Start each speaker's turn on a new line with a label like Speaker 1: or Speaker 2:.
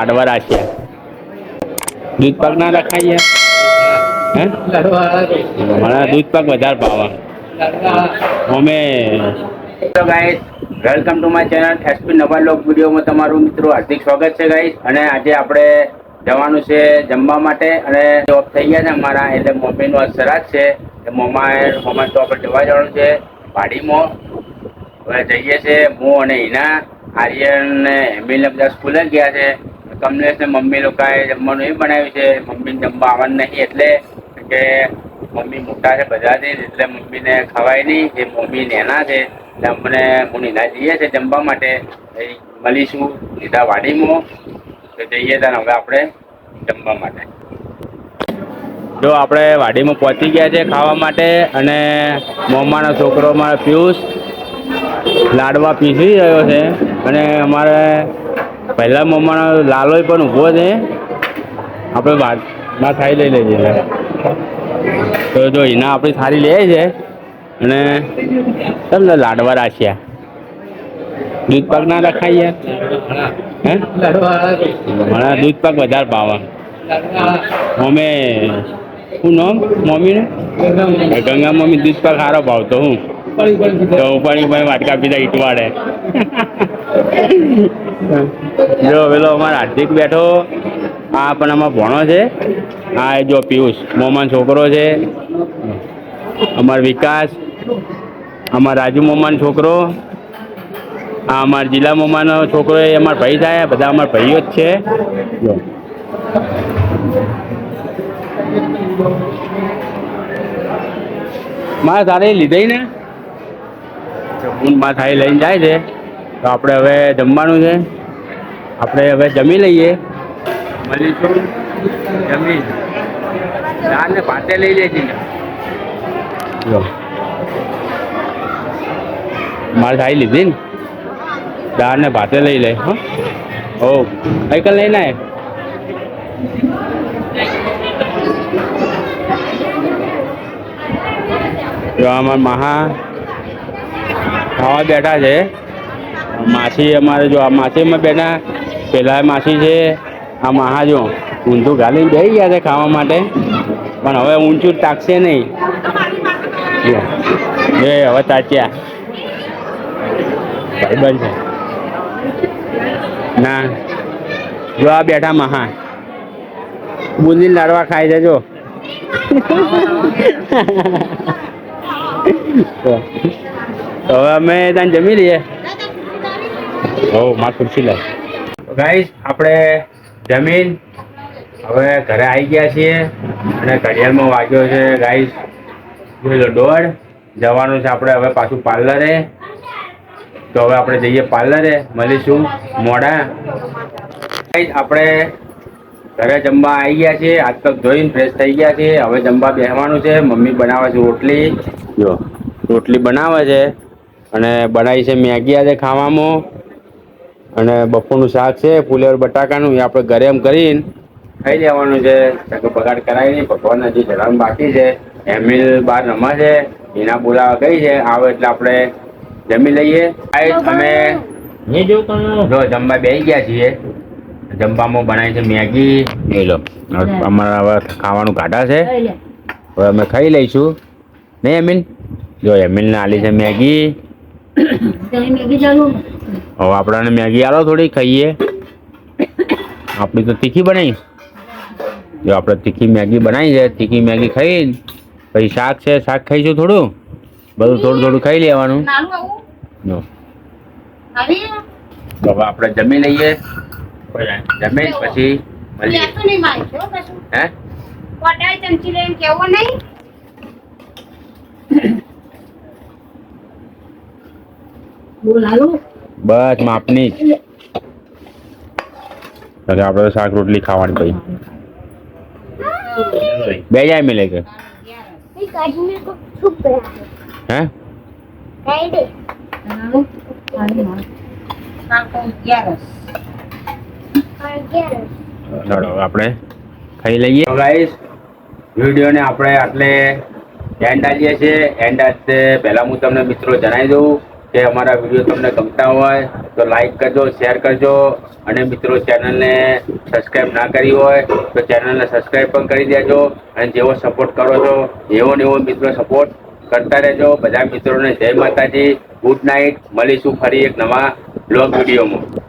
Speaker 1: લાડવા રાખ્યા. દૂધ પાક ના રખાય મારા દૂધ પાક વધારે ભાવે. અમે તો guys welcome to my channel SP નવા લોક વિડીયોમાં તમારું મિત્રો હાર્દિક સ્વાગત છે ગાઈસ અને આજે આપણે જવાનું છે જમવા માટે અને જોબ થઈ ગયા છે અમારા, એટલે મમ્મીનો અસરાજ છે. મમ્માએ મમ્મા તો આપણે જવા જવાનું છે. પાડીમાં હવે જઈએ છે, હું અને હિના આર્યન ને એમિલ બધા સ્કૂલે ગયા છે. કમલેશ મમ્મી લોકોએ જમવાનું એ બનાવ્યું છે. મમ્મીને જમવા આવવાનું નહીં એટલે કે મમ્મી મોટા છે બધાથી, એટલે મમ્મીને ખવાય નહીં. એ મમ્મી નેના છે, એટલે અમને હું નીના જઈએ છે જમવા માટે. મળીશું સીધા વાડીમાં. તો જઈએ ત્યારે હવે આપણે જમવા માટે. જો આપણે વાડીમાં પહોંચી ગયા છે ખાવા માટે અને મમ્માનો છોકરો મારો પિયુષ લાડવા પીસી રહ્યો છે. અને અમારે પહેલા મમ્માનો લાલોય પણ ઊભો છે. આપણે વાત ના થાળી લઈ લઈએ તો જો એના આપણી થાળી લે છે. અને તમને લાડવા રાખ્યા. દૂધ પાક ના રખાય હે? મને દૂધ પાક વધારે પાવા અમે શું નામ મમ્મીનું? ગંગા મમ્મી દૂધ પાક સારો ભાવતો, હું. તો ઉપાડી ઉપાડી વાટકા પીધા ઈટવાડે જો, પેલો અમારો હાર્દિક બેઠો. આ પણ આમાં ભણો છે. આ જો પિયુષ મોમાન છોકરો છે. અમાર વિકાસ, અમાર રાજુ મોમાન છોકરો. આ અમાર જિલ્લા મોમાનો છોકરો એ અમાર ભાઈ થાય બધા અમાર ભાઈઓ જ છે. જો. મારે તારે લીધે ને? માં થાળી લઈને જાય છે. તો આપણે હવે જમવાનું છે. આપણે હવે જમી લઈએ. મળીશું જમી. દાળ ને ભાતે લઈ લેજે. જો. મારે થાળી લીધી ને. દાળ ને ભાતે લઈ લે હો. ઓ કઈ કલ લઈને આવે જો અમારા મહા ખાવા બેઠા છે. માછી અમારે જો, આ માછીમાં બેઠા પેલા માછી છે, આ મહા જો, ઊંધું ગાલીને બેસી ગયા છે ખાવા માટે, પણ હવે ઊંચું તાકશે નહીં. એ હવે તાચ્યા ભાઈબંધ છે. ના. જો આ બેઠા મહા. બુંદી લાડવા ખાય છે, જો. તો હવે અમે ત્યાં જમી લઈએ. હો માં ખુરશી લે ગાઈસ આપણે જમીન હવે ઘરે આવી ગયા છીએ અને ઘડિયાળમાં વાગ્યો છે. ગાઈસ જોઈ લો દોઢ જવાનું છે આપણે હવે પાછું પાર્લરે. તો હવે આપણે જઈએ પાર્લરે મળીશું મોડા. ગાઈસ આપણે ઘરે જમવા આવી ગયા છીએ. હાથ પગ ધોઈને ફ્રેશ થઈ ગયા છીએ. હવે જમવા બેસવાનું છે. મમ્મી બનાવે છે રોટલી. જો રોટલી બનાવે છે અને બનાવી છે મેગી આજે ખાવામાં. અને બપોરનું શાક છે ફુલેવર બટાકાનું એ આપણે ઘરે એમ કરીને ખાઈ લેવાનું છે. કે બગાડ કરાય નહીં ભગવાનના જે જવાનું બાકી છે. એમિલ બાર રમા છે એના બોલાવા ગઈ છે. આવે એટલે આપણે જમી લઈએ. અમે જો જમવા બેસી ગયા છીએ. જમવામાં બનાવી છે મેગી. એ લો. અમારા હવે ખાવાનું કાઢા છે. હવે અમે ખાઈ લઈશું. નહીં એમિલ? જો એમિલને આલી છે મેગી. હવે આપણને મેગી આલો થોડી ખાઈએ. આપણી તો તીખી બનાવી જો આપણે તીખી મેગી બનાવી છે તીખી મેગી ખાઈ પછી શાક છે શાક ખાઈશું થોડું. બધું થોડું થોડું ખાઈ લેવાનું. જો. હવે આપણે જમી લઈએ. જમીન પછી હે? બસ માપની જ. આપણે શાક રોટલી ખાવાની ભાઈ બે જાય મિલે કે. હે? ચાલો, આપણે ખાઈ લઈએ. ગાઈસ વિડીયોને આપણે આટલે એન્ડ આવીએ છીએ. એન્ડ આજે પહેલાં હું તમને મિત્રો જણાવી દઉં. કે અમારા વીડિયો તમને ગમતા હોય તો લાઈક કરજો શેર કરજો. અને મિત્રો ચેનલને સબસ્ક્રાઈબ ના કરી હોય તો ચેનલને સબસ્ક્રાઈબ પણ કરી દેજો અને જેવો સપોર્ટ કરો છો, એવો ને એવો મિત્રો સપોર્ટ કરતા રહેજો. બધા મિત્રોને જય માતાજી. ગુડ નાઇટ મળીશું ફરી એક નવા બ્લોગ વિડીયોમાં.